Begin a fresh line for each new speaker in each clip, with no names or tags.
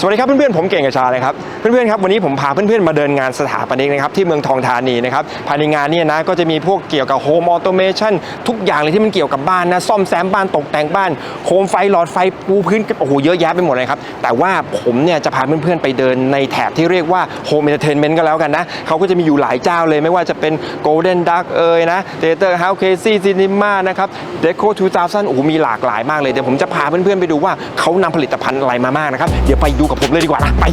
สวัสดีครับเพื่อนๆผมเก่งกระชาเลยครับเพื่อนๆครับวันนี้ผมพาเพื่อนๆมาเดินงานสถาปนิกนะครับที่เมืองทองธานีนะครับภายในงานเนี่ยนะก็จะมีพวกเกี่ยวกับโฮมออโตเมชันทุกอย่างเลยที่มันเกี่ยวกับบ้านนะซ่อมแซมบ้านตกแต่งบ้านโคมไฟหลอดไฟปูพื้นโอ้โหเยอะแยะไปหมดเลยครับแต่ว่าผมเนี่ยจะพาเพื่อนๆไปเดินในแถบที่เรียกว่าโฮมเอนเตอร์เทนเมนต์ก็แล้วกันนะเขาก็จะมีอยู่หลายเจ้าเลยไม่ว่าจะเป็น Golden Duck เอ่ยนะเ h เตอร์เฮาส์เคซี่ซินิม่านะครับเดโค2000โอ้โหมีหลากหลายมากเลยเดี๋ยวผมจะพาเพื่อนๆไปดูว่าเขานำผลิตภัณฑ์อะไรมามากนะครับเดี๋ยวไปดูกับผมเลยดีกว่านะไป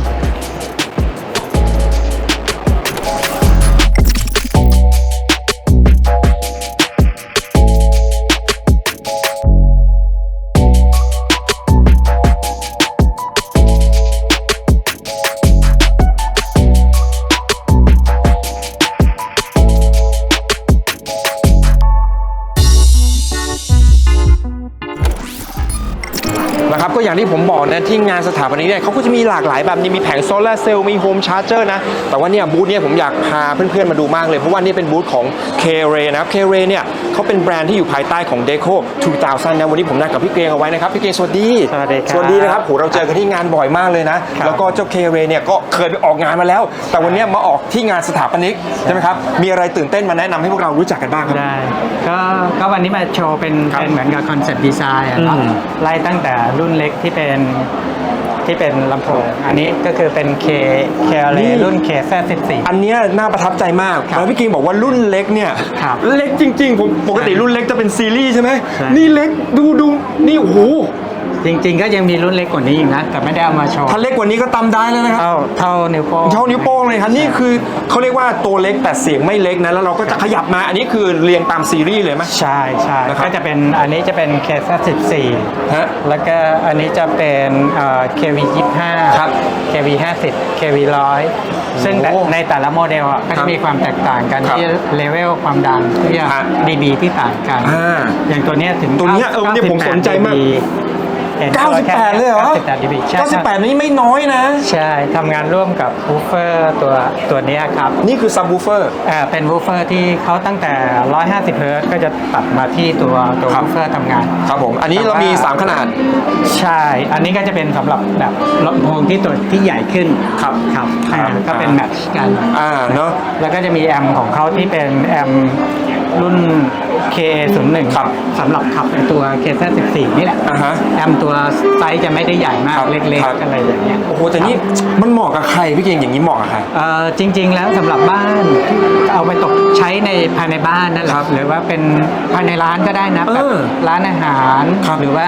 ที่งานสถาปนิกเนี่ยเขาก็จะมีหลากหลายแบบนี้มีแผงโซลาร์เซลล์มีโฮมชาร์เจอร์นะ แต่ว่าเนี่ยบูธเนี่ยผมอยากพาเพื่อนๆมาดูมากเลย เพราะว่านี่เป็นบูธของ k r a y นะครับ k r a y เนี่ยเขาเป็นแบรนด์ที่อยู่ภายใต้ของ Deco 2000นะวันนี้ผมนัดกับพี่เกรียงเอาไว้นะครับพี่เกรียงสวัสดี
สวัสดีครับ
สวัสดีนะครับโหเราเจอกันที่งานบ่อยมากเลยนะ
ครับ
แล้วก็เจ้า k r a y เนี่ยก็เคยไปออกงานมาแล้ว แต่วันเนี้ยมาออกที่งานสถาปนิกใช่ไหมครับมีอะไรตื่นเต้นมาแนะนำให้พวกเรารู้จักกันบ้างครับ
ได้ก็ก็วันนี้มาโชว์เป็น
ครับ
เป็นเหมือนกับคอนเซ็ปต์ดีไซน์อะเนาะ
อืม
ไล่ตั้งแต่รุ่นเล็กที่เป็นที่เป็นลำโพง อันนี้ก็คือเป็น K K เล
นี่
รุ่น K Z 14
อันเนี้ยน่าประทับใจมาก
ครับ
แล้วพี่กิงบอกว่ารุ่นเล็กเนี่ย
ครับ
เล็กจริงๆผมปกติรุ่นเล็กจะเป็นซีรีส์ใช่ไหม
ใช่
นี่เล็กดูดูนี่โอ้โห
จริง ๆ ก็ยังมีรุ่นเล็กกว่านี้อีกนะ แต่ไม่ได้เอามาโชว์
ถ้าเล็กกว่านี้ก็ตำได้แล้วนะครับ
เท่าเท่านิ้วโป้ง
เท่านิ้วโป้งเลยครับนี่คือเขาเรียกว่าตัวเล็กแต่เสียงไม่เล็กนะแล้วเราก็จะขยับมาอันนี้คือเรียงตามซีรีส์เลยไหม
ใช่ใช่
นะครับ
ก็จะเป็นอันนี้จะเป็น K Z 14
ฮะ
แล้วก็อันนี้จะเป็นเอ่อ KV 25
ครับ
KV 50 KV 100ซึ่งแต่
โอ้
ในแต่ละโมเดลอะก็
ครั
จะ
บ
มีความแตกต่างกัน
ครับ
ที่เลเวลความดังที่
ฮะ
dB ที่ต่างกัน
อ่า
อย่างตัวเนี้ยถึง
ตัวเนี้ยเออเนี่ยผมสนใจมาก
98 dB ห็นตัวแค่
98 เลยเหรอ
98 dB ใช่
98 นี่ไม่น้อยนะ
ใช่ทำงานร่วมกับวูฟเฟอร์ตัวตัวเนี้ยครับ
นี่คือซับวูเฟอร์
อ่าเป็นวูฟเฟอร์ที่เขาตั้งแต่ 150 เฮิร์ตซ์ก็จะตัดมาที่ตัวตัว
ครับ
วูฟเฟอร์ทำงาน
ครับผม อันนี้เรามี 3 ขนาด
ใช่ อันนี้ก็จะเป็นสำหรับแบบลำโพงที่ตัวที่ใหญ่ขึ้น
ครับ
ครับ
ครับ
อ่าก็เป็นแมทช์กัน
อ่าเนาะ
แล้วก็จะมีแอมของเขาที่เป็นแอมรุ่น KA01
ครับ
สำหรับขับในตัว KZ14 นี่แหละ
อ่าฮะ
แอมตัวไซส์จะไม่ได้ใหญ่มา
ครั
ก
บ
เล็ก
ครับ
ๆอะไรอย่างเงี้ย
โอ้โหแต่นี่มันเหมาะกับใครพี่เก่งอย่างนี้เหมาะกับใคร
เอ่อจริง ๆ แล้วสำหรับบ้านเอาไปตกใช้ในภายในบ้านนั่นแห
ครั
ละ
บ
หรือว่าเป็นภายในร้านก็ได้นะ
เอ
แบบ
อ
ร้านอาหาร
ครับ
หรือว่า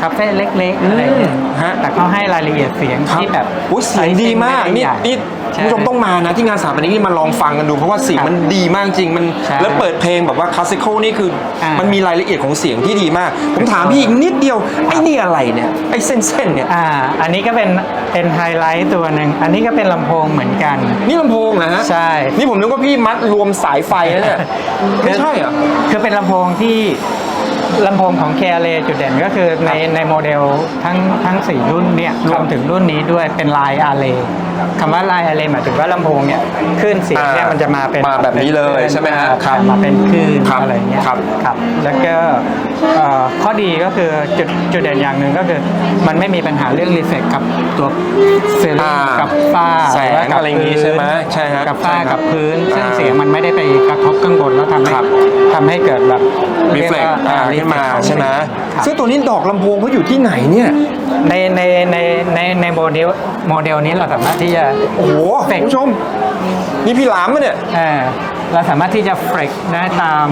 คาเฟ่เล็กๆอะไรอย่างเงี้ย
อืมฮะ
แต่เขาให้รายละเอียดเสียง
ครับ
ที่แบบ
อุ๊ยเสียงดีมาก
ไซส์
นี่
ไได้ใหญ่
นี่
ใช่
คุณผู้ชมต้องมานะที่งานสถาปนิกนี่มาลองฟังกันดูเพราะว่าเสียง
ครับ
มันดีมากจริงมัน
ใช่
แล้วเปิดเพลงแบบว่าคลาสสิคอลนี่คืออา
มั
มันมีรายละเอียดของเสียงที่ดีมาก ผมถามพี่อีกนิดเดียว ไอ้นี่อะไรเนี่ย ไอ้เส้นเส้นๆเนี่ย
อ่า อันนี้ก็เป็นเป็นไฮไลท์ตัวหนึ่ง อันนี้ก็เป็นลำโพงเหมือนกัน
นี่ลำโพงนะฮะ
ใช่
นี่ผมนึกว่าพี่มัดรวมสายไฟนะเนี่ย ไม่ใช่เหรอ
คือเป็นลำโพงที่ ลำโพงของ k ค a จุดเด่นก็คือในในโมเดลทั้งทั้ง 4 รุ่นเนี่ยรวมถึงรุ่นนี้ด้วยเป็นลายอาเรคำว่าลายอาเรหมายถึงว่าลำโพงเนี่ยคลื่นเสียงเนี่ย
อ่ามั
มันจะมาเป็น
มาแบบนี้เลยใช่ไหมฮะ
อ่า
ครับ
มาเป็นคลื่น
ครับ
อะไรเงี้ย
ครับ
ครับ แล้วก็เอ่อ ข้อดีก็คือจุดจุดเด่นอย่างหนึ่งก็คือ มันไม่มีปัญหาเรื่องรีเฟกกับตัวเซล
อ่า
กับฝ้า
แสง
หว่ากับ
อะไรอย่างงี้
พื้น
ใช่ไหมใช่ฮะ
กับฝ้า
ใช่ครับ
กับพื้นซึ่ง
อ่า
เสียงมันไม่ได้ไปกระทบข้างบนแล้วทำให้
ครับ
ทำให้เกิดแบบ
รีเฟล็ก
รียกว่า
อ่า
อ่า
ขึ้นมา
reflect
ใช่ไหม
ครับ
ซึ่งตัวนี้ดอกลำโพงเขาอยู่ที่ไหนเนี่ย
ในในในในในโมเดลโมเดลนี้เราสามารถที่จะ
โอ้โห
เฟก
คุณผู้ชม นี่พี่หลามมะเนี่ย
เอ่อเราสามารถที่จะเฟกได้ตาม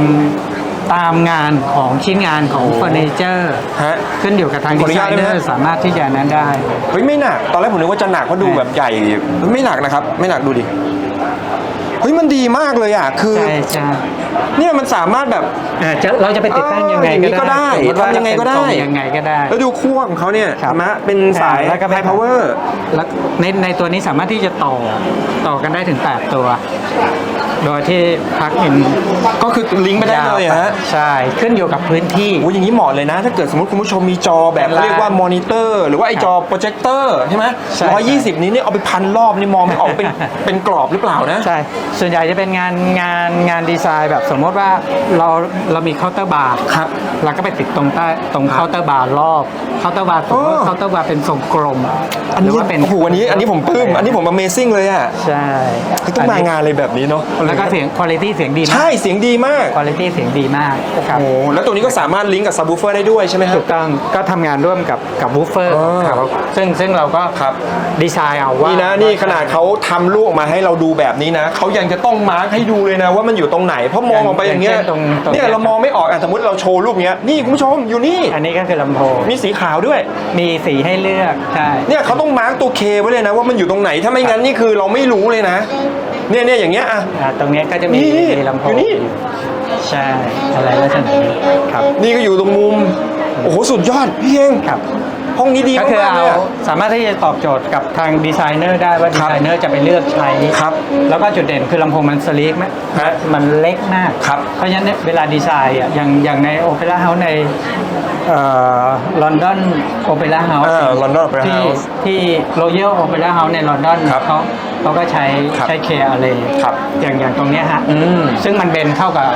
ตามงานของชิ้นงานของเฟอร์นิเจอร์
ฮะ
ขึ้นอยู่กับทาง
ขอ
ดี
อนุ
ไซ
ญาต
เน
ได้
อ
ไหม
ร์สามารถที่จะนั้นได้
เฮ้ยไม่หนัก ตอนแรกผมนึกว่าจะหนักเพราะดูแบบใหญ่ ไม่หนักนะครับ ไม่หนักดูดิ เฮ้ยมันดีมากเลยอะ คือ
ใช่ใช่
เนี่ยมันสามารถแบบ
เอ่อจะเราจะไปติดตั้งยังไง
เอออย่างนี้ก็ได้
สมมติว่า
ทำยังไงก็ได้
เป็นทรงยังไงก็ได้
แล้วดูขั้วของเขาเนี่ย
ครับ
เห็นไหมเป็นสาย
แล้วก็
ไฮพาวเวอร์
แล้วในในตัวนี้สามารถที่จะต่อต่อกันได้ถึง 8 ตัว โดยที่พักอิน
ก็คือลิงก์ไปได้เลยฮะ
ใช่ขึ้นอยู่กับพื้นที่
โอ้ยอย่างนี้เหมาะเลยนะ ถ้าเกิดสมมติคุณผู้ชมมีจอแบบ
เป็น
เรียกว่ามอนิเตอร์หรือว่าไอจอโปรเจคเตอร์ใช่ไหม
ใช่
ร้อยยี่สิบนี้เนี่ยเอาไปพันรอบนี่มองไม่ออกเป็นเป็นกรอบหรือเปล่านะ
ใช่ส่วนใหญ่จะเป็นงานงานงานดีไซน์แบบสมมติว่าเราเรามีเคาน์เตอร์บาร์
ครับ
เราก็ไปติดตรงใต้ตรง
ครับ
เคาน์เตอร์บาร์รอบเคาน์เตอร์บาร์สมมติว่า
อ๋อ
เคาน์เตอร์บาร์เป็นทรงกลม
อัน
หรื
นี้
ว่าเป็น
โอ้โหอันนี้อันนี้ผมปลื้มอันนี้ผม Amazing เลยอะ
ใช่
คือต้องมางานอะไรแบบนี้เนาะ
แล้วก็เสียงคุณภาพเสียงดีมา
ใช่
ก
เสียงดีมาก
คุณภาพเสียงดีมากครับ
โอ้โหแล้วตัวนี้ก็สามารถลิงก์กับซับ w ูเฟอร์ได้ด้วยใช่ไหมครั
ถู
บ
กต้องก็ทำงานร่วมกับกับวูฟเฟอร์
อ๋อ
ครับซึ่งซึ่งเราก็
ครับ
ดีไซน์เอาว่า
นี่
นี่
นะนี่ขนาดเขาทำลูกออกมาให้เราดูแบบนี้นะเขายังจะต้องมาร์คให้ดูเลยนะว่ามันอยู่ตรงไหนเพราะมองออกไปอย่างเงี้ย
อย่างเช่นตรงตรง
เนี่ยเรามองไม่ออกอะสมมติเราโชว์รูปเนี้ยนี่คุณผู้ชมอยู่นี่
อันนี้ก็คือลำโพง
มีสีขาวด้วย
มีสีให้เลือกใช่
เนี่ยเขาต้องมาร์กตัวเคไว้เลยนะว่ามันอยู่ตรงไหนถ้าไม่งั้นนี่คือเราไม่รู้เลยนะ เนี่ยเนี่ยอย่างเงี้ยอะ
อ่าตรงเนี้ยก็จะมี
นี่
มีลำโพ
องยู่นี่
ใช่อะไรลักษณะนี้ครับ
นี่ก็อยู่ตรงมุม โอ้โหสุดยอดพี่เอง
ครับ
ห้องนี้ดี
ก็
มาก
คือ
ๆ
เอา
เลยอะ
สามารถที่จะตอบโจทย์กับทางดีไซเนอร์ได้ว่า
ค
ดี
รับ
ไซเนอร์จะไปเลือกใช้
ครับ
แล้วก็จุดเด่นคือลำโพงมันสลีกไหม
ฮะ
มันเล็กมาก
ครับ
เพราะฉะนั้นเนี่ยเวลาดีไซน์อะอย่างอย่างในโอเปร่าเฮาส์ในลอนดอนโอเปร่าเฮาส์
เออ London Opera
ที่
House
ที่โรเยลโอเปร่าเฮาส์ในลอนดอน
ครับ
เขา เขาก็ใช้
ครับ
ใช้เคอะไร
ครับ
อย่างอย่างตรงเนี้ยฮะ
อืม
ซึ่งมันเป็นเข้ากับ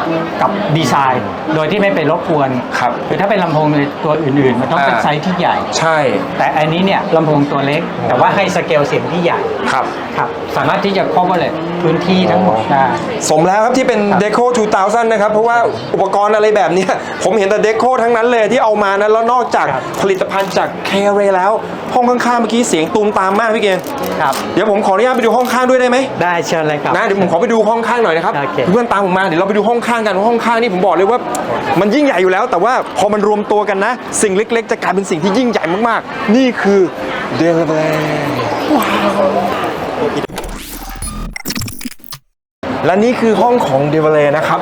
กับดีไซน์ โดยที่ไม่ไปรบกวน
ครับ
คือถ้าเป็นลำโพงในตัวอื่นๆ มันต้องเป็น
อ่า
ไซส์ที่ใหญ่
ใช่
แต่อันนี้เนี่ยลำโพงตัวเล็ก แต่ว่าให้สเกลเสียงที่ใหญ่
ครับ
ครับสามารถที่จะ cover เลยพื้นที่ทั้งหมดได้
สมแล้วครับที่เป็น Deco 2000 นะครับ เพราะว่าอุปกรณ์อะไรแบบเนี้ย ผมเห็นแต่ Deco ทั้งนั้นเลยที่เอามานะ แล้วนอกจาก
ครับ
ผลิตภัณฑ์จาก c a r e แล้ว ห้องข้างๆเมื่อกี้เสียงตูมตามมากพี่เกณฑ์
ครับ
เดี๋ยวผมขออนุญาตไปดูห้องข้างด้วยได้ไหม
ได้เชิญเลยครับ
นะเดี๋ยวผมขอไปดูห้องข้างหน่อยนะครับ
โอเค
เพื่อนตามผมมาเดี๋ยวเราไปดูห้องข้างกันห้องข้างนี่ผมบอกเลยว่า มันยิ่งใหญ่อยู่แล้ว แต่ว่าพอมันรวมตัวกันนะ สิ่งเล็ก ๆ จะกลายเป็นสิ่งที่ยิ่งใหญ่มากๆ นี่คือเดลเวว้าวและนี่คือห้องของเดลเวนะครับ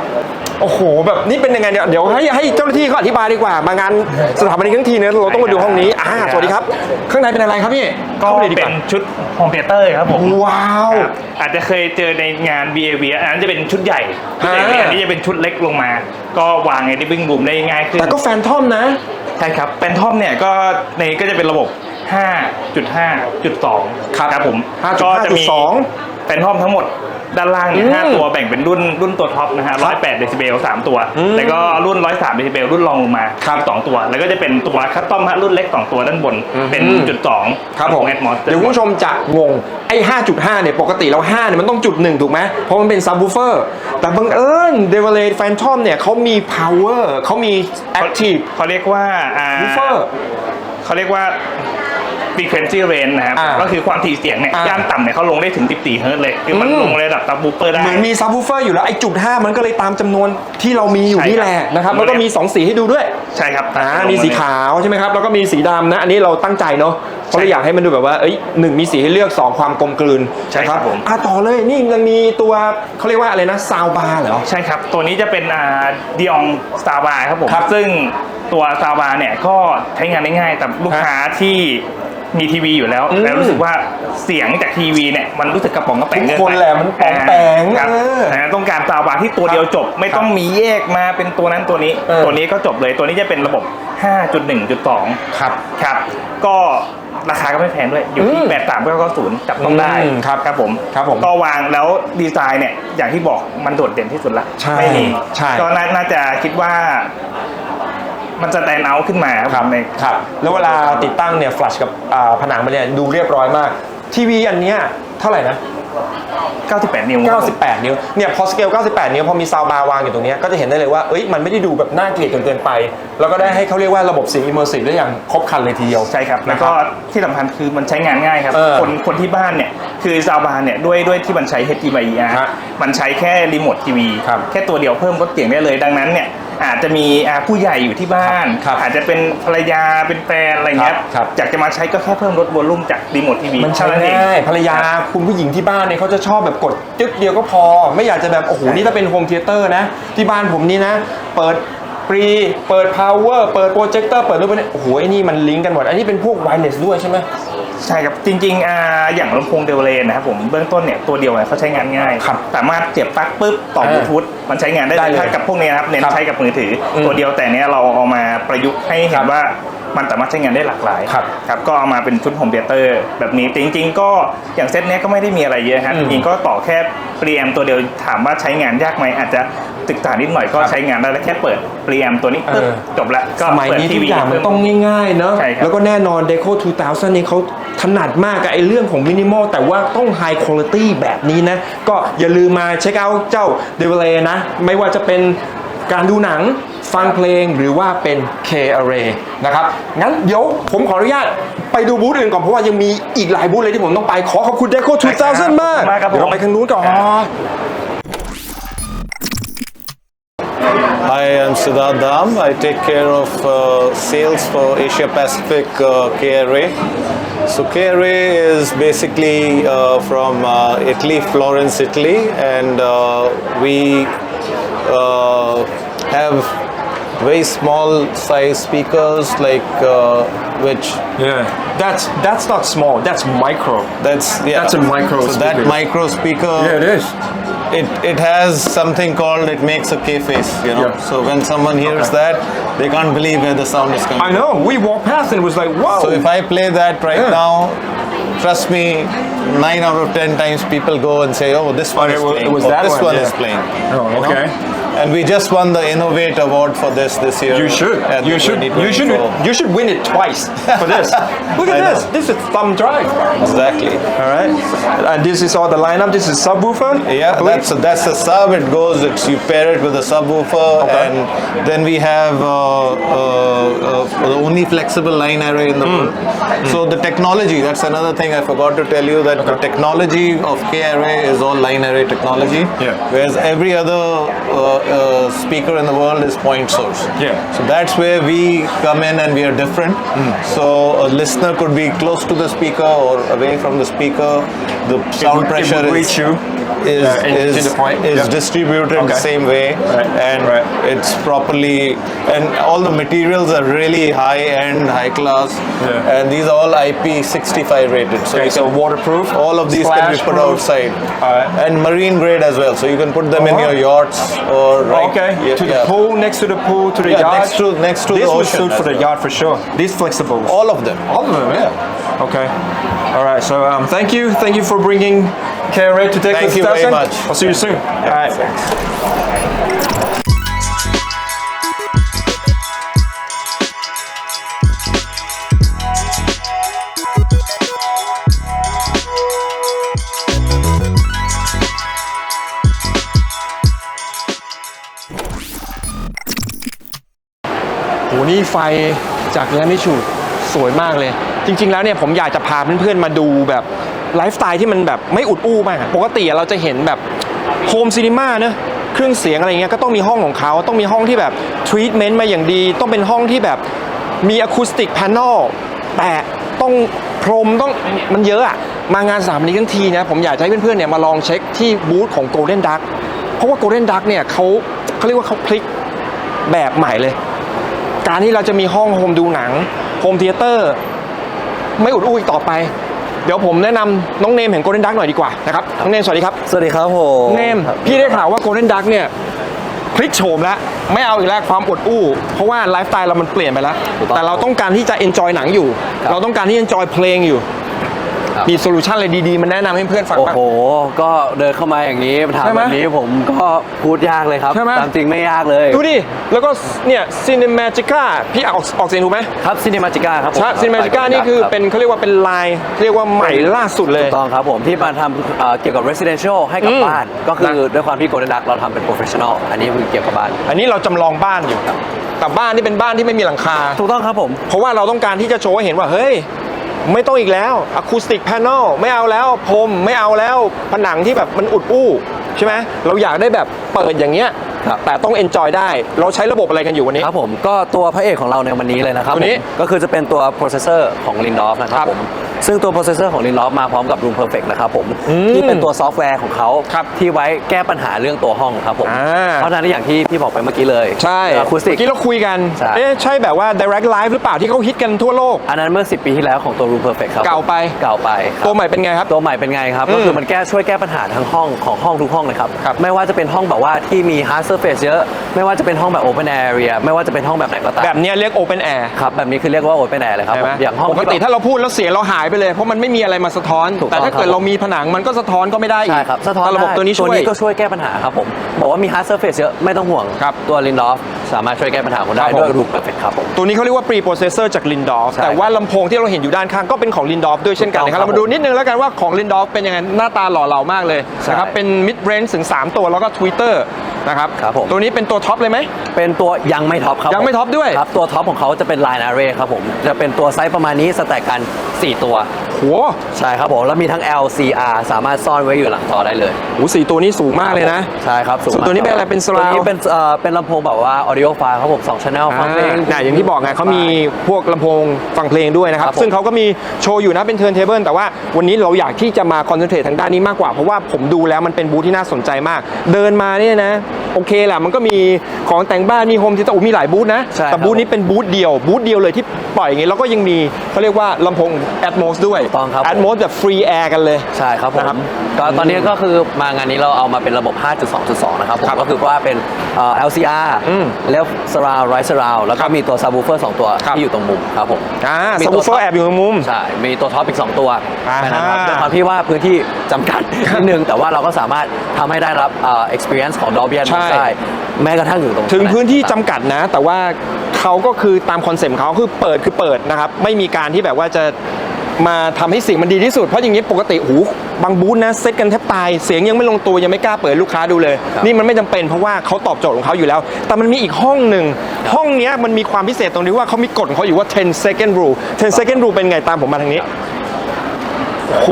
โอ้โห แบบนี่เป็นยังไงเนี่ยเดี๋ยวให้ให้เจ้าหน้าที่เขาอธิบายดีกว่มางานสถาปนิกทั้งทีเนี่ยเราต้องมาดูห้องนี้อ่าสวัสดีครับ ข้างในเป็นอะไรครับพี่
ก็
เข้าไปเลยดีก
เป็
ว่า
นชุดโฮมเทเตอร์ครับผม
ว้าว
ครับอาจจะเคยเจอในงาน BAV อันนั้นจะเป็นชุดใหญ่ชุดใหญ่
อ่า
อันนี้จะเป็นชุดเล็กลงมา ก็วางใน living room ได้ง่ายขึ้น
แต่ก็แฟนทอมนะ
ใช่ครับเป็นทอมเนี่ยก็ในก็จะเป็นระบบ 5.5.2
ครับ
ผม
5.5.2
ก็จะมีเป็นทอมทั้งหมด ด้านล่างเนี่
อื
ย
ม
ห้าตัวแบ่งเป็นรุ่นรุ่นตัวท็อปนะฮะ108เดซิเบล3ตัว
อืม
แล้วก็รุ่น103เดซิเบลรุ่นรองลงมา
ครับ
สองตัว แล้วก็จะเป็นตัวคัสตอมฮะรุ่นเล็กสองตัวด้านบน
อืม
เป็นจุดสอง
ครับผม
แอดมอส
เดี๋ยวคุณผู้ชมจะงงไอ้5.5เนี่ยปกติเรา5เนี่ยมันต้องจุดหนึ่งถูกไหมเพราะมันเป็นซับ w ูเฟอร์แต่บังเอิญเดเวเล p แฟนทอมเนี่ยเขามี power เขามี active
เขาเรียกว่าอ่า
woofer
เขาเรียกว่า frequency range นะครับ
อ่า
ก็คือความถี่เสียงเนี่ย
อ่า
ย่านต่ำเนี่ยเขาลงได้ถึง 14 เฮิร์ตซ์เลย คือมัน
อืม
ลงระดับซับวูเปอร์ได้
เหมือนมีซับ w ูเฟอร์อยู่แล้วไอ้จุด5มันก็เลยตามจำนวนที่เรามีอยู่
ใช่
นี่แหละ
ครับ
นะครับแล้วก็มี2สีให้ดูด้วย
ใช่ครับ
อ่ามีสีขาวใช่ไหมครับ แล้วก็มีสีดำนะ อันนี้เราตั้งใจเนาะ เพราะเราอยากให้มันดูแบบว่าเอ้ยหนึ่งมีสีให้เลือก 2 ความกลมกลืน
ใช่ครับผม
อะต่อเลยนี่ยังมีตัวเขาเรียกว่าอะไรนะซาวบาร์เหรอ
ใช่ครับ ตัวนี้จะเป็นอ่าดิองสตาร์บาร์ครับผม
ครับ
ซึ่งตัวสตาร์บาร์เนี่ยก็ใช้งานได้ง่ายแต่ลูกค้าที่มีทีวีอยู่แล้ว
อืม
แล้วรู้สึกว่าเสียงจากทีวีเนี่ยมันรู้สึกกระป๋องกระแปง
ทุก
เกิน
คน
ไป
แหละมันป๋องแปง
ครับ
เออ
นะต้องการซาวบาร์ที่ตัวเดียวจบ ไม่ต้องมีแยกมาเป็นตัวนั้นตัวนี้
เออ
ตัวนี้ก็จบเลยตัวนี้จะเป็นระบบ 5.1.2
ครับ
ครับ ก็ ราคาก็ไม่แพงด้วย อยู่ที่
อืม
แปดสามเก้าเก้าศูนย์จับต้องได้
อืมครับ
ครับผม
ครับผม
ก็วางแล้วดีไซน์เนี่ยอย่างที่บอกมันโดดเด่นที่สุดละ
ใช่
ไม่มี
ใช่
ก็น่าน่าจะคิดว่า มันจะแตนเอาขึ้นมาครับ
ครับ
ใน
ครับแล้วเวลาติดตั้งเนี่ยฟลัชกับอ่าผนังมันเนี่ยดูเรียบร้อยมาก ทีวีอันเนี้ย เท่าไหร่นะ
98 นิ้ว
98 นิ้ว เนี่ยพอสเกล 98 นิ้ว พอมีซาวบาร์วางอยู่ตรงเนี้ยก็จะเห็นได้เลยว่า เอ้ย มันไม่ได้ดูแบบน่าเกลียดจนเกินไป แล้วก็ได้ให้เขาเรียกว่าระบบเสียง immersive ได้อย่างครบครันเลยทีเดียว
ใช่ครับ แล้วก็ที่สำคัญคือมันใช้งานง่ายครับ
เออ
คนคนที่บ้านเนี่ย คือซาวบาร์เนี่ย ด้วยด้วยที่มันใช้ HDMI
ฮะ
อะมันใช้แค่รีโมททีวี
ครับ
แค่ตัวเดียวเพิ่มลดเสียงได้เลยดังนั้นเนี่ย อาจจะมีอ่าผู้ใหญ่อยู่ที่บ้าน
ครับ
อาจจะเป็นภรรยาเป็นแฟนอะไรเงี้ย
ครับครับ
อยากจะมาใช้ก็แค่เพิ่มลดวอลลุ่มจากรีโมททีวี
มันใช้
เท่านั้นเอง
ง่ายภรรยาคุณผู้หญิงที่บ้านเนี่ยเขาจะชอบแบบกดจึ๊กเดียวก็พอ ไม่อยากจะแบบ โอ้โห นี่ถ้าเป็นโฮมเทเตอร์นะ ที่บ้านผมนี่นะ เปิดปรีเปิดพาวเวอร์เปิดโปรเจคเตอร์เปิดรูปเนี่ยโอ้โหไอ้นี่มันลิงก์กันหมด อันนี้เป็นพวกไวเลสด้วยใช่ไหม
ใช่ครับจริงๆอ่าอย่างลำโพงเดลเลนนะครับผมเบื้องต้นเนี่ยตัวเดียวเนี่ยเขาใช้งานง่าย
ครับ
สามารถเสียบปลั๊กปุ๊บต่อบลูทูธมันใช้งานได้
ได้
เลย
เลย
ถ้ากับพวกเนี้ยนะครับเน้น
ครับ
ใช้กับมือถืออ
ม
ตัวเดียวแต่เนี้ยเราเอามาประยุกต์ให้
ค
เห็
รั
น
บ
ว่ามันสามารถใช้งานได้หลากหลาย
ครับ
ครับก็เอามาเป็นชุดโฮมเดเตอร์แบบนี้แต่จริง ๆ ก็อย่างเซตเนี้ยก็ไม่ได้มีอะไรเยอะครับ
อืม
จริงๆก็ต่อแค่ปรีแอมตัวเดียวถามว่าใช้งานยากไหมอาจจะตึกตานิดหน่อยก็
ครับ
ใช้งานได้แล้วแค่เปิดปรีแอมตัวนี้ปึ๊บ
เออ
จบละก็
สมัย
เปิด
นี้
ที
ทุก
วี
อย่างมันต้องง่ายๆเนอะ
ใช่ครับ
แล้วก็แน่นอน Deco 2000นี่เขา ถนัดมากกับไอ้เรื่องของมินิมอลแต่ว่าต้อง High Quality แบบนี้นะ ก็อย่าลืมมาเช็คเอาท์เจ้า d e v i l e นะ ไม่ว่าจะเป็นการดูหนังฟังเพลงหรือว่าเป็น K Array นะครับ งั้นเดี๋ยวผมขออนุญาตไปดูบูธอื่นก่อน เพราะว่ายังมีอีกหลายบูธเลยที่ผมต้องไปขอขอบคุณ Deco 2000มาก
ขอบคุณมากครับผม
เดี๋ยวเราไปข้างนู้นก่อน
Hi, I'm Siddharth Dham. I take care of uh, sales for Asia Pacific uh, KRA. So KRA is basically uh, from uh, Italy, Florence, Italy, and uh, we uh, have very small size speakers like uh, which
Yeah that's that's not small that's micro
that's yeah
That's a micro
so that micro speaker Yeah, it
is
it it has something called it makes a K face you know
Yeah.
so when someone hears
Okay.
that they can't believe where the sound is coming
I know we walked past and it was like wow
so if I play that right
Yeah.
now trust me 9 out of 10 times people go and say oh this one
it
is
was-
playing
it was
or
that
this
one,
one,
yeah.
is playing
Oh,
you know?
Okay.
and we just won the innovate award for this this year
You should. You should. You should. You should win it twice for this. Look at
I
this.
know.
This is thumb drive.
exactly
All right. And this is all the lineup. This is subwoofer.
Yeah, that's that's a sub. It goes. It's you pair it with a subwoofer,
Okay.
and then we have uh, uh, uh, the only flexible line array in the
Hmm.
world. So the technology. That's another thing I forgot to tell you that the technology of K array is all line array technology.
Yeah.
Whereas every other uh, uh, speaker in the world is point source.
Yeah.
So that's where we come in and we are different.
Hmm.
So a listener could be close to the speaker or away from the speaker. The sound
would-
pressure is
you.
is
and
is,
point.
is
Yeah.
distributed
Okay.
the same way
Right.
and
Right.
it's properly and all the materials are really high end high class
Yeah.
and these are all IP65 rated so
Okay, so
can-
waterproof,
all of these can be put
splash-proof.
outside and marine grade as well so you can put them in
Oh.
your yachts or right
Okay.
yeah,
to the
yeah.
pool, next to the pool, to the
Yeah,
yacht.
next to- next to
this
the
would suit for the
well.
yacht for sure. These flexible.
all of them
All of them, yeah. Okay. All right. So um, thank you, thank you for bringing KRA to take
Thank
this
you very much.
I'll see you soon. All right. โไฟจากแลมิชูดสวยมากเลย จริง ๆ แล้วเนี่ยผมอยากจะพาเพื่อนๆมาดูแบบไลฟ์สไตล์ที่มันแบบไม่อุดอู้มาก ปกติเราจะเห็นแบบโฮมซีนีมาเนอะเครื่องเสียงอะไรเงี้ยก็ต้องมีห้องของเขาต้องมีห้องที่แบบทรีทเมนต์มาอย่างดี ต้องเป็นห้องที่แบบมีอะคูสติกแพน e l แต่ต้องพรมต้องมันเยอะอะมางานสามนี้ทั้งทีนะผมอยากให้เพื่อนๆเนี่ยมาลองเช็คที่บูธของ Golden Duck เพราะว่า Golden Duck เนี่ยเขาเขาเรียกว่าเขาพลิกแบบใหม่เลย การที่เราจะมีห้องโฮมดูหนังโฮมเทเตอร์ไม่อุดอู้อีกต่อไป เดี๋ยวผมแนะนำน้องเนมแห่งโกลเด้นดักหน่อยดีกว่านะครับน้องเนมสวัสดีครับ
สวัสดีครับผม
เนมพี่ได้ข่าวว่าโกลเด้นดักเนี่ยพลิกโฉมแล้ว ไม่เอาอีกแล้วความอดอู้ เพราะว่าไลฟ์สไตล์เรามันเปลี่ยนไปแล้วแต่เราต้องการที่จะเอนจอยหนังอยู่ เราต้องการที่เอนจอยเพลงอยู่ มีโซลูชันอะไรดีๆ มันแนะนำให้เพื่อนฟัง
โอ้
บ้าง
โห ก็เดินเข้ามาอย่างนี้ถาม
ใช่ไหม
แบบนี้ผมก็พูดยากเลยครับ
ใช่ไหม
ตามจริงไม่ยากเลย
ดูดิ แล้วก็เนี่ยซีนิม a จิก้าพี่ออกออกเสียงถูกไหม
ครับซินิมาจิก้าครับผม
ใช่ซีนิม a จิก้านี่คือเป็นเขาเรียกว่าเป็นลายเรียกว่าใหม่ล่าสุดเลย
ถูกต้องครับผมที่มาทำเอ่อเกี่ยวกับ residential ให้กับ
อืม
บ้าน ก็คือ
นะ
ด้วยความที่โกลเด้นดักเราทำเป็น professional อันนี้คือเกี่ยวกับบ้าน
อันนี้เราจำลองบ้านอยู่ แต่บ้านที่เป็นบ้านที่ไม่มีหลังคา
ถูกต้องครับผม
เพราะว่าเราต้องการที่จะโชว์ให้เห็นว่าเฮ้ย ไม่ต้องอีกแล้วอะคูสติกแพน e l ไม่เอาแล้วพรมไม่เอาแล้วผนังที่แบบมันอุดอู้ใช่ไหมเราอยากได้แบบเปิดอย่างเงี้ย
ครับ
แต่ต้องเอนจอยได้ เราใช้ระบบอะไรกันอยู่วันนี้
ครับผมก็ตัวพระเอกของเราในวันนี้เลยนะครับ
ตัวนี้
ผมก็คือจะเป็นตัว processor ของ Lindorf นะครั
ครับบ
ผม ซึ่งตัว processor ของ Linloft มาพร้อมกับ Room Perfect นะครับผมที่เป็นตัวซอฟต์แวร์ของเขา
ครับ
ที่ไว้แก้ปัญหาเรื่องตัวห้องครับผม
อ่า
เพราะฉะนั้นอย่างที่พี่บอกไปเมื่อกี้เลย
ใช่
อะคูสติ
เมื่
ก
อกี้เราคุยกัน
ใช่
เอ๊ะใช่แบบว่า direct live หรือเปล่าที่เขาฮิตกันทั่วโลก
อันนั้นเมื่อ 10 ปีที่แล้วของตัว Room Perfect ครับผม
เก่าไป
เก่าไปครับ
ตัวใหม่เป็นไงครับ
ตัวใหม่เป็นไงครับ
อืม
ก็คือมันแก้ช่วยแก้ปัญหาทั้งห้องของห้องทุกห้องเลยครับ
ครับ
ไม่ว่าจะเป็นห้องแบบว่าที่มี hard surface เยอะ ไม่ว่าจะเป็นห้องแบบ open area ไม่ว่าจะเป็นห้องแบบไหนก็ตาม
แบบเนี้ยเรียก open air
ครับแบบนี้คือเรียกว่า open air เลยครับ
ใช่ไหม
อย่างห้อง
ปกติ
ที่แบบ
ถ้าเราพูดแล้วเสียงเราหายไปเลย เพราะมันไม่มีอะไรมาสะท้อน
ถูกต้อง
แต่ถ้าเกิด
ครับ
เรามีผนังมันก็สะท้อนก็ไม่ได้อีก
ใช่ครับสะท้อน
แต่ระบบ
ได้
ตัวนี้ช่วย
ก็ช่วยแก้ปัญหาครับผม บอกว่ามี hard surface เยอะ ไม่ต้องห่วง
ครับ
ตัว Linloft สามารถช่วยแก้ปัญหาคุณได้
ครับผม
ด้วย Room Perfect ครับผม
ตัวนี้เขาเรียกว่า pre processor จาก Lindorf
ใช่
แต่ว่าลำโพงที่เราเห็นอยู่ด้านข้างก็เป็นของ Lindorf ด้วยเช่นกันนะครับ
ถู
เรา
กต้อง
มาดูนิดนึงแล้วกันว่าของ Lindorf เป็นยังไงหน้าตาหล่อเหลามากเลย
ใช่
นะครับ เป็น mid range ถึง 3 ตัวแล้วก็ Twitter นะครับ
ครับผม
ตัวนี้เป็นตัวท็อปเลยไหม
เป็นตัวยังไม่ท็อปครับ
ยังไม่
ผ
ท็อปด้วย
ครับ ตัวท็อปของเขาจะเป็น Line Array ครับผม จะเป็นตัวไซส์ประมาณนี้สแต็กกัน 4 ตัว
โห
ใช่ครับผม แล้วมีทั้ง LCR สามารถซ่อนไว้อยู่หลังจอได้เลย
โหสี่ตัวนี้สูงมากเลยนะ
ใช่ครับสูง
ส่วนตัวนี้เป็นอะไรเป็น surround
ตัวนี้เป็นเอ่อเป็นลำโพงแบบว่า audio file ครับผม2 channel ฟังเพลง
อ่าอย่างที่บอกไงเขามีพวกลำโพงฟังเพลงด้วยนะครับ
ครับผม
ซึ่งเขาก็มีโชว์อยู่นะเป็นเทิร์นเทเบิลแต่ว่าวันนี้เราอยากที่จะมาคอนเซนเทรตทางด้านนี้มากกว่าเพราะว่าผมดูแล้วมันเป็นบูธที่น่าสนใจมาก เดินมาเนี่ยนะ โอเคแหละมันก็มีของแต่งบ้านมีโฮมที่ตมีหลายบูธนะ
ใช่
แต่
ครับ
บูธนี้เป็นบูธเดียวบูธเดียวเลยที่ปล่อยอย่างงี้แล้วก็ยังมีเขาเรียกว่าลำโพง Atmos ด้วย
ถูกต้องครับผม
Atmos แบบฟรีแอร์กันเลย
ใช่ครับผ
นะครับ
มก็ตอนนี้ก็คือมางานนี้เราเอามาเป็นระบบ 5.2.2 นะครับผม
ครับ
ก็คือว่าเป็นเอ่อ LCR
อืม
แล้ว surround right surround แล้วก็มีตัว subwoofer 2ตัว
ครับ
ที่อยู่ตรงมุมครับผม
อ่า
มี
ส
ตัว
วูฟเฟอร์แอบอยู่ตรงมุม
ใช่ มีตัวท็อปอีก 2 ตัว
อ่า
แค่นั้นครับด้วยความที่ว่าพื้นที่จำกัดนิดนึง แต่ว่าเราก็สามารถทำให้ได้รับเอ่อ experience ของ Dolby
ใช่
Atmos ได้แม้กระทั่งอยู่ตรง
ถึงพื้นที่จำกัดนะ แต่ว่าเขาก็คือตามคอนเซ็ปต์ของเขาคือเปิดคือเปิดนะครับ ไม่มีการที่แบบว่าจะมาทำให้เสียงมันดีที่สุด เพราะอย่างนี้ปกติหูบางบูธนะเซ็ตกันแทบตาย เสียงยังไม่ลงตัวยังไม่กล้าเปิดให้ลูกค้าดูเลย นี่มันไม่จำเป็นเพราะว่าเขาตอบโจทย์ของเขาอยู่แล้ว แต่มันมีอีกห้องหนึ่ง ห้องเนี้ยมันมีความพิเศษตรงที่ว่าเขามีกฎของเขาอยู่ว่า 10 second rule 10 second rule เป็นไงตามผมมาทางนี้โอ้โห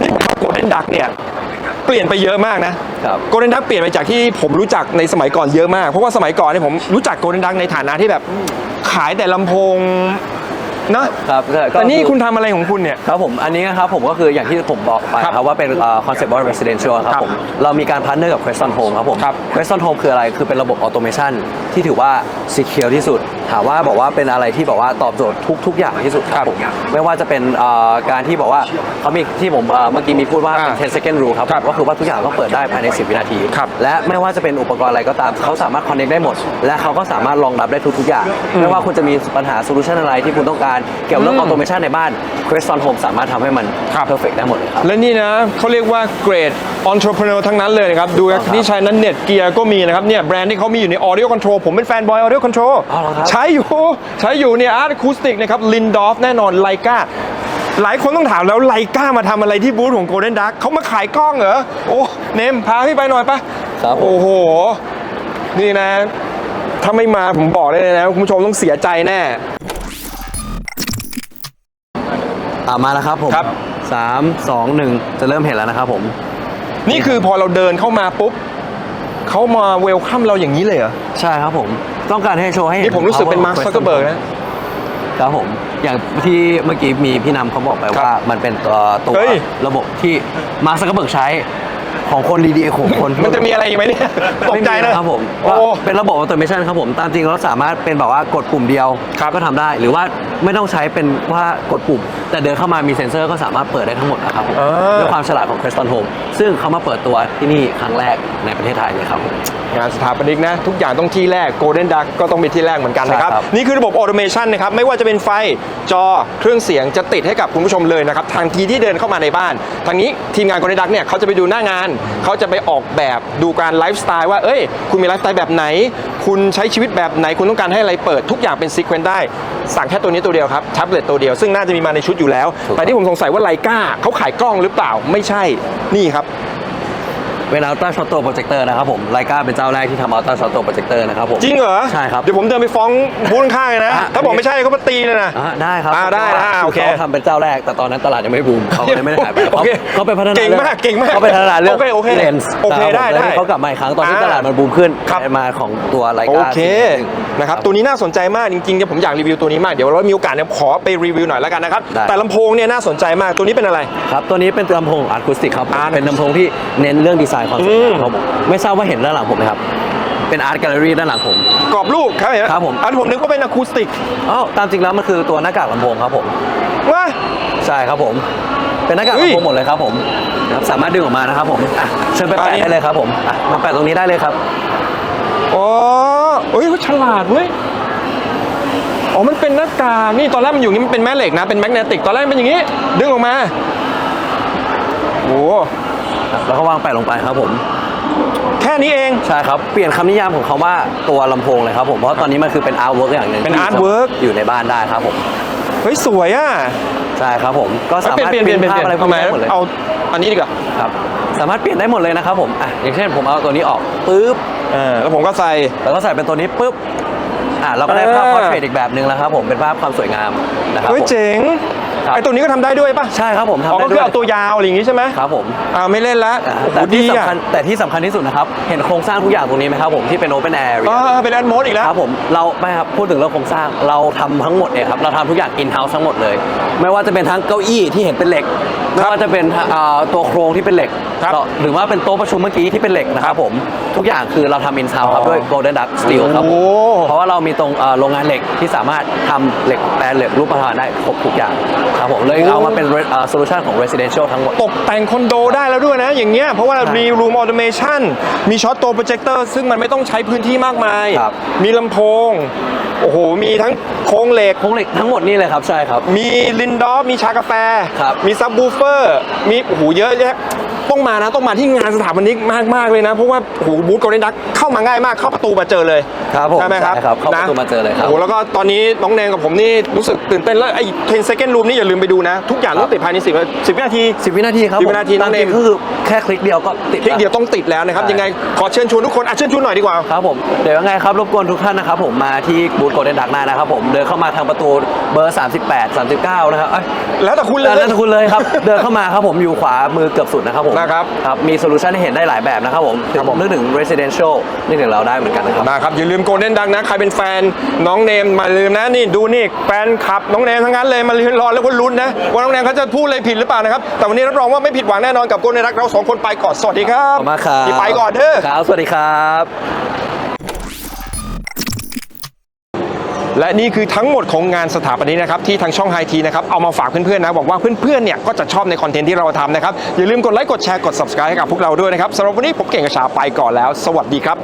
นี่ผมว่าโกลเด้นดักเนี่ย เปลี่ยนไปเยอะมากนะ
ครับ
โกลเด้นดักเปลี่ยนไปจากที่ผมรู้จักในสมัยก่อนเยอะมาก เพราะว่าสมัยก่อนเนี่ยผมรู้จักโกลเด้นดักในฐานะที่แบบขายแต่ลำโพง นะครับ
ก็
แต่นี่
คือ
คุณทำอะไรของคุณเนี่ย
ครับผมอันนี้นะครับผมก็คืออย่างที่ผมบอกไป
ครับ
ครับว่าเป็นคอนเซ็ปต์ว่า residential ครั
ครับบ
ผมเรามีการพาร์ทเนอร์กับ Creston Home ครับผม
ครับ
Creston Home คืออะไรคือเป็นระบบออโตเมชันที่ถือว่า secure ที่สุดถามว่าบอกว่าเป็นอะไรที่บอกว่าตอบโจทย์ทุกทุกอย่างที่สุดครับผมไม่ว่าจะเป็นเอ่อการที่บอกว่าเขามีที่ผมเอ่อเมื่อกี้มีพูดว่าเป็น
อ่า
10 second rule ครับ
ครับ
ก็คือว่าทุกอย่างต้องเปิดได้ภายใน 10 วินาที
ครับ
และไม่ว่าจะเป็นอุปกรณ์อะไรก็ตาม เขาสามารถ connect ได้หมด และเขาก็สามารถรองรับได้ทุกๆอย่าง ไม่ว่าคุณจะมีปัญหาโซลูชันอะไรที่คุณต้องการเกี่ยวกับเรื่องออโตเมชันในบ้าน Creston Home สามารถทำให้มัน
ครับ
perfect ได้หมดเลยครับ
และนี่นะเขาเรียกว่าเกรด entrepreneur ทั้งนั้นเลยนะครับ ดู
ครับ
นี่ใช้นั้นเน็ตเกียร์ก็มีนะครับเนี่ยแบรนด์ที่เขามีอยู่ใน audio control ผมเป็นแฟนบอย audio control
อ๋อเหรอครับ
ใช้อยู่ ใช้อยู่เนี่ย art acoustic นะครับ Lindorf แน่นอนไลกาหลายคนต้องถามแล้วไลกามาทำอะไรที่บูธของ Golden Duck เขามาขายกล้องเหรอ โอ้ เนม พาพี่ไปหน่อยปะ
ครับผม
โอ้โห นี่นะ ถ้าไม่มาผมบอกได้เลยนะ คุณผู้ชมต้องเสียใจแน่
อ่ามาแล้วครับผม
ครับ
สามสองหนึ่งจะเริ่มเห็นแล้วนะครับผม
นี่คือพอเราเดินเข้ามาปุ๊บเขามาเวลคัมเราอย่างนี้เลยเหรอ
ใช่ครับผม ต้องการให้โชว์ให้เห็
นี่ผมรู้สึกเป็นมาร์คซักเกอร์เบิร์กนะ
ครับผม อย่างที่เมื่อกี้มีพี่นำเขาบอกไป
ครับ
ว่ามันเป็นตัวตัว
เฮ้ย
ระบบที่มาร์คซักเกอร์เบิร์กใช้ ของคนดีๆของคน
มันจะมีอะไรอีกไหมเนี่ยตกใจ
ไม่มี
นะครับ
ผม
โอ้
ว่าเป็นระบบออโตเมชันครับผม ตามจริงเราสามารถเป็นแบบว่ากดปุ่มเดียว
ครับ
ก็ทำได้ หรือว่าไม่ต้องใช้เป็นว่ากดปุ่ม แต่เดินเข้ามามีเซ็นเซอร์ก็สามารถเปิดได้ทั้งหมดนะครับผม
อ่า
ด้วยความฉลาดของ Creston Home ซึ่งเขามาเปิดตัวที่นี่ครั้งแรกในประเทศไทยเลยครับผม
งานสถาปนิกนะ ทุกอย่างต้องที่แรก Golden Duck ก็ต้องมีที่แรกเหมือนกันนะครับ
ใช่ครับ
นี่คือระบบออโตเมชันนะครับ ไม่ว่าจะเป็นไฟจอเครื่องเสียงจะติดให้กับคุณผู้ชมเลยนะครับทันทีที่เดินเข้ามาในบ้านทางนี้ทีมงาน Golden Duck เนี่ยเขาจะไปดูหน้างานเขาจะไปออกแบบดูการไลฟ์สไตล์ว่า เอ้ย คุณมีไลฟ์สไตล์แบบไหน คุณใช้ชีวิตแบบไหน คุณต้องการให้อะไรเปิดทุกอย่างเป็นซีเควนต์ได้ สั่งแค่ตัวนี้ตัวเดียวครับแท็บเล็ตตัวเดียวซึ่งน่าจะมีมาในชุดอยู่แล้ว แต่ที่ผมสงสัยว่าไลกาเขาขายกล้องหรือเปล่าไม่ใช่นี่ครับ
เป็นอัลต a าช็อตโตโปรเจคเตอร์นะครับผมไลกาเป็นเจ้าแรกที่ทำอัลต a าช็อตโตโปรเจคเตอร์นะครับผม
จริงเหรอ
ใช่ครับ
เดี๋ยวผมเดินไปฟ้องบูธข้างๆเลยนะ
อะ
ถ้าบอกไม่ใช่เขามาตีเลยนะ
อ่าได้ครับ
อ่าได้นะอ่าโอเค
เขาทำเป็นเจ้าแรกแต่ตอนนั้นตลาดยังไม่บูมเขาก็เลยไม่ได้ขายไป
โอเค
เขาเขาไปพัฒนา
เก่งมากเก่งมาก
เขาไปพัฒนาเรื่อง
โอเคโอเค
เลนส์
โอเคได้ได้
เขากลับมาอีกครั้งตอนที่
อ่า
ตลาดมันบูมขึ้น
ครับ
มาของตัวไล
โอกาเคนะครับตัวนี้น่าสนใจมากจริงๆเนี่ยผมอยากรีวิวตัวนี้มากเดี๋ยวเรามีโอกาสเนี่ยขอไปรีวิวหน่อยแล้วกันนะครับ
ได้
แต่ลำโพงเนี่ยน่าสนใจมากตัวนี้เป็นอะไร
ครับตัวนี้เป็นลำโพงอาร์คูสติกครับ
Art
เป็นลำโพงที่เน้นเรื่องดีไซน์ความสวยงาม
อืม
ครับผมไม่ทราบว่าเห็นด้านหลังผมไหมครับ เป็นอาร์ตแกลเลอรี่ด้านหลังผม
กรอบรูปครับเห็นไห
ครับผม
อันผมนึกว่าเป็นอะคูสติก
อ๋อตามจริงแล้วมันคือตัวหน้ากากลำโพงครับผม
ว่า
ใช่ครับผม เป็นหน้ากาก
เฮ้ย
ลำโพงหมดเลยครับผมนะครับสามารถดึงออกมานะครับผมอะเชิญไป
อัน
แปะ
นี้
ได้เลยครับผมอะมาแปะตรงนี้ได้เลยครับ
อ๋อเฮ้ยเขาฉลาดเว้ย อ๋อ มันเป็นหน้ากากนี่ตอนแรกมันอยู่อย่างนี้มันเป็นแม่เหล็กนะ เป็นแมกเนติก ตอนแรกมันเป็นอย่างนี้ ดึงออกมา โอ้
แล้วก็วางแปะลงไปครับผม
แค่นี้เอง
ใช่ครับ เปลี่ยนคำนิยามของเขาว่าตัวลำโพงเลยครับผม เพราะตอนนี้มันคือเป็นอาร์ตเวิร์กอย่างหนึ่ง
เป็น
ที่
artwork
อยู่ในบ้านได้ครับผม
เฮ้ย สวยอะ
ใช่ครับผม ก็สา
เปลี่ย
มานรถ
เปลี่ยนเปลี่ยนเปลี่ยน
ภาพอะไรพว
ทำ
ก
ไม
นี้ได้หมดเลย
เอาอันนี้ดีกว่า
ครับ สามารถเปลี่ยนได้หมดเลยนะครับผม อะ อย่างเช่นผมเอาตัวนี้ออกปุ๊บ
เออแล้วผมก็ใส่
แล้วก็ใส่เป็นตัวนี้ปุ๊บ อะเราก็ได้ภาพ
เออ
พอร์เทรตอีกแบบหนึ่งแล้วครับผม เป็นภาพความสวยงามนะครับ
เฮ้ย
ผม
เจ๋ง
ครับ
ไอตัวนี้ก็ทำได้ด้วยป่ะ
ใช่ครับผม
อ๋อ
ทำได้
ก็คื
ด้
อ
วย
เอาตัวยาวอะไรอย่างงี้ใช่ไหม
ครับผม
อ่าไม่เล่นแล้ว
อะ
โอ้โห
แต่ที่
ดีอะ
สำคัญแต่ที่สำคัญที่สุดนะครับ เห็นโครงสร้างทุกอย่างตรงนี้ไหมครับผมที่เป็น Open Air
อ่าเป็นแอดโมดอีกแล้ว
ครับผมเราไม่ครับพูดถึงเรื่องโครงสร้างเราทำทั้งหมดเนี่ยครับเราทำทุกอย่าง in house ทั้งหมดเลย ไม่ว่าจะเป็นทั้งเก้าอี้ที่เห็นเป็นเหล็กไม่ว่าจะเป็นอ่าตัวโครงที่เป็นเหล็ก
ครับ
ต่อหรือว่าเป็นโต๊ะประชุมเมื่อกี้ที่เป็นเหล็กนะครับผม ทุกอย่างคือเราทำ in house ครับด้วย golden duck steel ครับผม
โอ้
เพราะว่าเรามีตรงเอ่อโรงงานเหล็กที่สามารถทำเหล็กแปลงเหล็กรูปพรรณได้ครบทุกอย่างครับผมเลยเอามาเป็นโซลูชันของ residential ทั้งหมด
ตกแต่งคอนโดได้แล้วด้วยนะ อย่างเงี้ยเพราะว่า
ใช่
มี room automation มีช็อตโตโปรเจคเตอร์ซึ่งมันไม่ต้องใช้พื้นที่มากมาย
ครับ
มีลำโพง โอ้โห มีทั้งโครงเหล็ก
โครงเหล็กทั้งหมดนี่เลยครับใช่ครับ
มีลินดอฟมีชากาแฟ
ครับ
มีซับบูเฟอร์ มีโอ้โหเยอะแยะ ต้องมานะต้องมาที่งานสถาปนิกมากๆเลยนะ เพราะว่าโอ้โหบูธโกลเด้นดักเข้ามาง่ายมากเข้าประตูมาเจอเลย
ครับผม
ใช่ไหมครับ
ใช่ครับเข้าประตูมาเจอเลยครับ
โอ้โหแล้วก็ตอนนี้น้องแนนกับผมนี่รู้สึกตื่นเต้นแล้วไอ้10 second room นี่อย่าลืมไปดูนะ ทุกอย่างต้องติดภายใน 10 10วินาที
10 วินาทีครับ
10วินาที
ผม
น้องเนม
ตามจริก็คือแค่คลิกเดียวก็ติด
คลิก
แล้ว
เดียวต้องติดแล้วนะครับ
ใช่
ยังไงขอเชิญชวนทุกคนอะเชิญชวนหน่อยดีกว่า
ครับผมเดี๋ยวยังไงครับรบกวนทุกท่านนะครับผมมาที่บูธโกลเด้นดักหน้านะครับผมเดินเข้ามาทางประตูเบอร์ 38 39 นะครับเอ้ย
แล้วแต่คุณเลย
แล้วแต่คุณเลยครับเดินเข้ามาครับผมอยู่ขวามือเกือบสุดนะครับผม
นะครับ
ครับมีโซลูชันให้เห็นได้หลายแบบนะครับผมถึงนึกถึง residential นึกถึงเราได้เหมือนกันนะครับ
นะครับอย่าลืมโกลเด้นดังนะ ใครเป็นแฟนน้องเนมมาลืมนะนี่ดูนี่แฟนคลับน้องเนมทั้งนั้นเลยมาลืมรอแล้วก็ลุ้นนะว่าน้องเนมเขาจะพูดอะไรผิดหรือเปล่านะครับแต่วันนี้รับรองว่าไม่ผิดหวังแน่นอนกับโกลเด้นดักเราสองคนไปก่อนสวัสดีครั
ข
บ
อบคุณมากครับ
พี่ไปก่อนเด้อ
ครับ สวัสดีครับ
และนี่คือทั้งหมดของงานสถาปนิกนะครับที่ทางช่องไฮทีนะครับเอามาฝากเพื่อนๆนะบอกว่าเพื่อนๆเนี่ยก็จะชอบในคอนเทนต์ที่เราทำนะครับอย่าลืมกดไลค์กดแชร์กด subscribe ให้กับพวกเราด้วยนะครับสำหรับวันนี้ผมเก่งกระชาไปก่อนแล้ว สวัสดีครับ